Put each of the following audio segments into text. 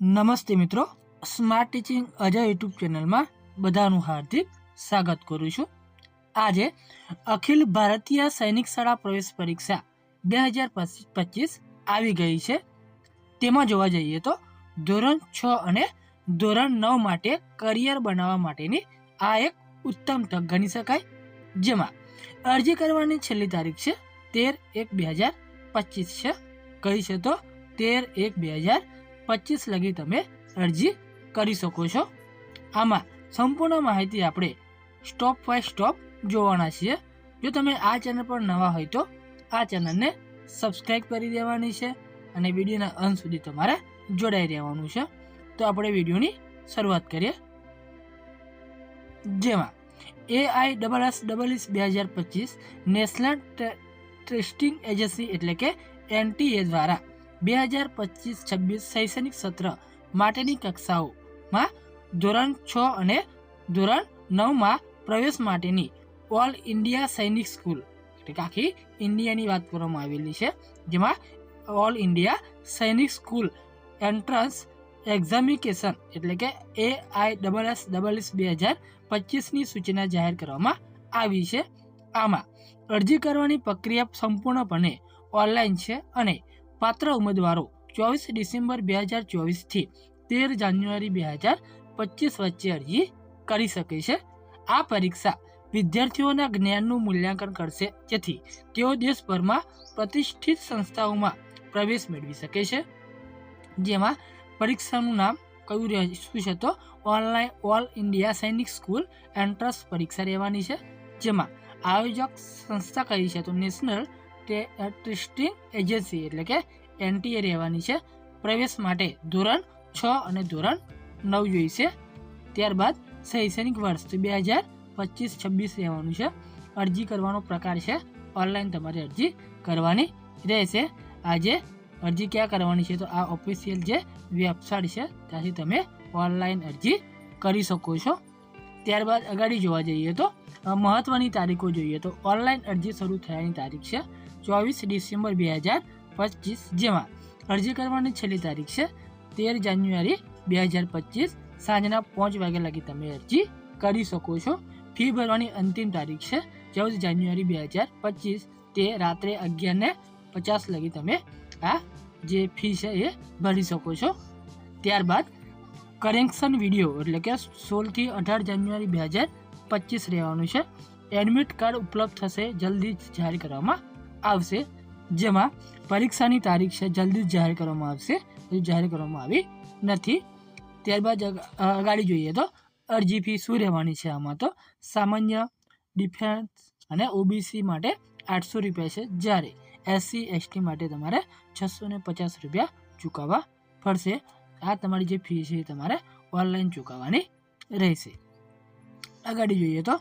નમસ્તે મિત્રો. Smart teaching Ajay YouTube ચેનલમાં બધાનું હાર્દિક સ્વાગત કરું છું. આજે અખિલ ભારતીય સૈનિક શાળા પ્રવેશ પરીક્ષા બે હજાર પચીસ આવી ગઈ છે. તેમાં જોવા જઈએ તો ધોરણ છ અને ધોરણ નવ માટે કરિયર બનાવવા માટેની આ એક ઉત્તમ તક ગણી શકાય. જેમાં અરજી કરવાની છેલ્લી તારીખ છે તેર એક બે હજાર પચીસ છે. કઈ છે તો તેર એક બે હજાર પચીસ લગી તમે અરજી કરી શકો છો. આમાં સંપૂર્ણ માહિતી આપણે સ્ટોપ બાય સ્ટોપ જોવાના છીએ. જો તમે આ ચેનલ પર નવા હોય તો આ ચેનલને સબસ્ક્રાઈબ કરી દેવાની છે અને વિડીયોના અંત સુધી તમારે જોડાઈ રહેવાનું છે. તો આપણે વિડીયોની શરૂઆત કરીએ. જેમાં A I double S double S બે હજાર પચીસ નેશનલ ટેસ્ટિંગ એજન્સી એટલે કે એનટીએ દ્વારા બે હજાર પચીસ છવ્વીસ શૈક્ષણિક સત્ર માટેની કક્ષાઓમાં ધોરણ છ અને ધોરણ નવમાં પ્રવેશ માટેની ઓલ ઇન્ડિયા સૈનિક સ્કૂલ એટલે કે આખી ઇન્ડિયાની વાત કરવામાં આવેલી છે. જેમાં all India Sainik school entrance examination એટલે કે A I double S double S બે હજાર પચીસની સૂચના જાહેર કરવામાં આવી છે. આમાં અરજી કરવાની પ્રક્રિયા સંપૂર્ણપણે ઓનલાઈન છે અને પાત્ર ઉમેદવારો ચોવીસ ડિસેમ્બર બે હજાર ચોવીસથી તેર જાન્યુઆરી બે હજાર પચીસ વચ્ચે અરજી કરી શકે છે. આ પરીક્ષા વિદ્યાર્થીઓના જ્ઞાનનું મૂલ્યાંકન કરશે, જેથી તેઓ દેશભરમાં પ્રતિષ્ઠિત સંસ્થાઓમાં પ્રવેશ મેળવી શકે છે. જેમાં પરીક્ષાનું નામ કયું રહે, શું છે તો online all India Sainik school entrance પરીક્ષા રહેવાની છે, જેમાં આયોજક સંસ્થા કઈ છે તો નેશનલ ટેસ્ટિંગ એજન્સી, એટલે કે એનટીએ રહેવાની છે. પ્રવેશ માટે ધોરણ છ અને ધોરણ નવ જોઈશે ત્યારબાદ શૈક્ષણિક વર્ષ બે હજાર પચીસ છવ્વીસ રહેવાનું છે. અરજી કરવાનો પ્રકાર છે. ઓનલાઈન તમારે અરજી કરવાની રહેશે. આજે અરજી ક્યાં કરવાની છે? તો આ ઓફિશિયલ જે વેબસાઇટ છે, ત્યાંથી તમે ઓનલાઈન અરજી કરી શકો છો. ત્યારબાદ અગાડી જોવા જઈએ તો મહત્ત્વની તારીખો જોઈએ તો, ઓનલાઈન અરજી શરૂ થયાની તારીખ છે ચોવીસ ડિસેમ્બર બે હજાર પચીસ જેમાં અરજી કરવાની છેલ્લી તારીખ છે તેર જાન્યુઆરી બે હજાર પચીસ સાંજના પાંચ વાગ્યા લગી તમે અરજી કરી શકો છો. ફી ભરવાની અંતિમ તારીખ છે ચૌદ જાન્યુઆરી બે હજાર પચીસ તે રાત્રે અગિયારને પચાસ લગી તમે આ જે ફી છે એ ભરી શકો છો. ત્યારબાદ કરેક્શન વીડિયો એટલે કે સોળથી અઢાર જાન્યુઆરી બે હજાર પચીસ રહેવાનું છે. એડમિટ કાર્ડ ઉપલબ્ધ થશે જલ્દી જ જાહેર કરવામાં આવશે. જેમાં પરીક્ષાની તારીખ છે જલ્દી જ જાહેર કરવામાં આવશે. હજુ જાહેર કરવામાં આવી નથી. ત્યારબાદ અગાડી જોઈએ તો અરજી ફી શું રહેવાની છે આમાં તો સામાન્ય ડિફેન્સ અને ઓબીસી માટે આઠસો રૂપિયા છે જ્યારે એસસી, એસટી માટે તમારે છસો પચાસ રૂપિયા ચૂકવવા પડશે. આ તમારી જે ફી છે એ તમારે ઓનલાઈન ચૂકવવાની રહેશે. આગળ જોઈએ તો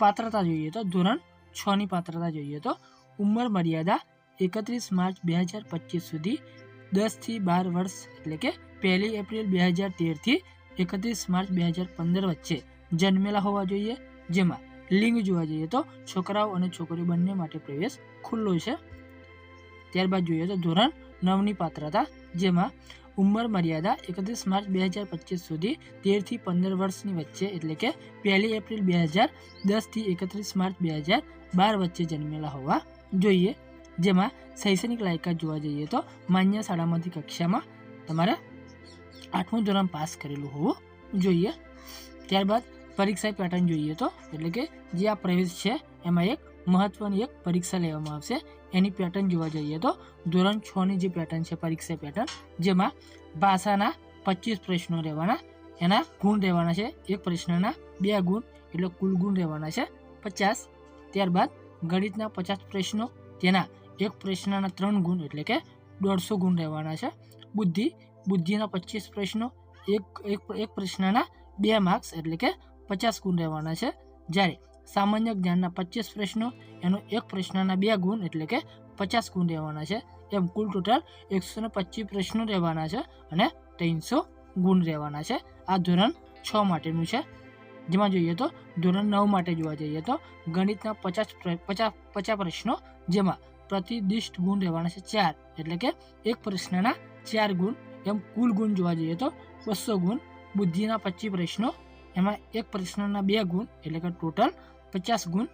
પાત્રતા જોઈએ તો, ધોરણ છની પાત્રતા જોઈએ તો, ઉંમર મર્યાદા એકત્રીસ માર્ચ બે હજાર પચીસ સુધી દસથી બાર વર્ષ એટલે કે પહેલી એપ્રિલ બે હજાર તેરથી એકત્રીસ માર્ચ બે હજાર પંદર વચ્ચે જન્મેલા હોવા જોઈએ. જેમાં લિંગ જોવા જઈએ તો છોકરાઓ અને છોકરીઓ બંને માટે પ્રવેશ ખુલ્લો છે. ત્યારબાદ જોઈએ તો ધોરણ નવની પાત્રતા, જેમાં ઉંમર મર્યાદા એકત્રીસ માર્ચ બે હજાર પચીસ સુધી તેરથી પંદર વર્ષની વચ્ચે એટલે કે પહેલી એપ્રિલ બે હજાર દસથી એકત્રીસ માર્ચ બે હજાર બાર વચ્ચે જન્મેલા હોવા જોઈએ. જેમાં શૈક્ષણિક લાયકાત જોવા જઈએ તો માન્ય શાળામાંથી કક્ષામાં તમારે આઠમું ધોરણ પાસ કરેલું હોવું જોઈએ. ત્યારબાદ પરીક્ષા પેટર્ન જોઈએ તો એટલે કે જે આ પ્રવેશ છે એમાં એક મહત્ત્વની એક પરીક્ષા લેવામાં આવશે. એની પેટર્ન જોવા જઈએ તો ધોરણ છની જે પેટર્ન છે, પરીક્ષા પેટર્ન જેમાં ભાષાના પચીસ પ્રશ્નો રહેવાના, એના ગુણ રહેવાના છે, એક પ્રશ્નના બે ગુણ, એટલે કુલ ગુણ રહેવાના છે પચાસ. ત્યારબાદ ગણિતના પચાસ પ્રશ્નો, તેના એક પ્રશ્નના ત્રણ ગુણ, એટલે કે દોઢસો ગુણ રહેવાના છે. બુદ્ધિ, બુદ્ધિના પચીસ પ્રશ્નો, એક એક પ્રશ્નના બે માર્ક્સ એટલે કે પચાસ ગુણ રહેવાના છે. જ્યારે સામાન્ય જ્ઞાનના પચીસ પ્રશ્નો, એનો એક પ્રશ્નના બે ગુણ એટલે કે પચાસ ગુણ રહેવાના છે. એમ કુલ ટોટલ એકસો ને પચીસ પ્રશ્નો રહેવાના છે અને ત્રણસો ગુણ રહેવાના છે. આ ધોરણ છ માટેનું છે. જેમાં જોઈએ તો ધોરણ નવ માટે જોવા જઈએ તો ગણિતના પચાસ પચાસ પચાસ પ્રશ્નો જેમાં પ્રતિદિષ્ટ ગુણ રહેવાના છે ચાર એટલે કે એક પ્રશ્નના ચાર ગુણ. એમ કુલ ગુણ જોવા જઈએ તો બસો ગુણ. બુદ્ધિના પચીસ પ્રશ્નો, એમાં એક પ્રશ્નના બે ગુણ એટલે કે ટોટલ પચાસ ગુણ,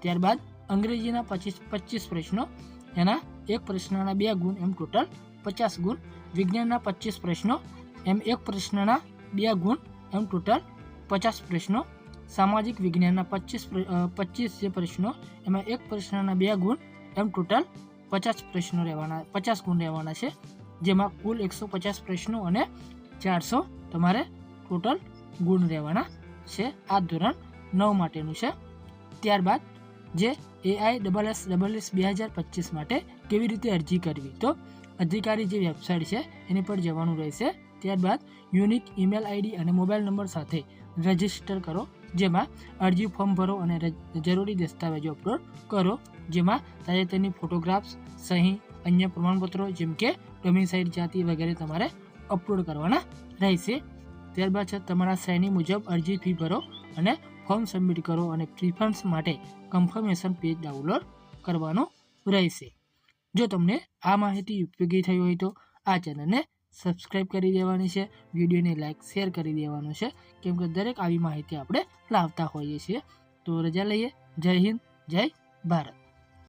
ત્યારબાદ અંગ્રેજીના પચીસ પચીસ પ્રશ્નો, એના એક પ્રશ્નના બે ગુણ એમ ટોટલ પચાસ ગુણ, વિજ્ઞાનના પચીસ પ્રશ્નો એમ એક પ્રશ્નના બે ગુણ એમ ટોટલ પચાસ પ્રશ્નો, સામાજિક વિજ્ઞાનના પચીસ પચીસ જે પ્રશ્નો, એમાં એક પ્રશ્નના બે ગુણ એમ ટોટલ પચાસ પ્રશ્નો રહેવાના, પચાસ ગુણ રહેવાના છે, જેમાં કુલ એકસો પચાસ પ્રશ્નો અને ચારસો તમારે ટોટલ ગુણ રહેવાના છે. આ ધોરણ નવ માટેનું છે. ત્યારબાદ જે AI double S double S બે હજાર પચીસ માટે કેવી રીતે અરજી કરવી? તો અધિકારી જે વેબસાઇટ છે, એની પર જવાનું રહેશે. ત્યારબાદ યુનિક ઈમેલ આઈડી અને મોબાઈલ નંબર સાથે રજિસ્ટર કરો, જેમાં અરજી ફોર્મ ભરો અને જરૂરી દસ્તાવેજો અપલોડ કરો, જેમાં તાજેતરની ફોટોગ્રાફ્સ, સહી, અન્ય પ્રમાણપત્રો જેમ કે ડોમિસાઇડ જાતિ વગેરે તમારે અપલોડ કરવાના રહેશે. ત્યારબાદ છે, તમારા સહીની મુજબ અરજી ફી ભરો અને ફોર્મ સબમિટ કરો અને પ્રિફરન્સ માટે કન્ફર્મેશન પેજ ડાઉનલોડ કરવાનો રહેશે. જો તમને આ માહિતી ઉપયોગી થઈ હોય તો આ ચેનલને સબસ્ક્રાઇબ કરી દેવાની છે, વિડીયોને લાઇક, શેર કરી દેવાનું છે, કેમ કે દરેક આવી માહિતી આપણે લાવતા હોઈએ છીએ. તો રજા લઈએ. જય હિન્દ, જય ભારત.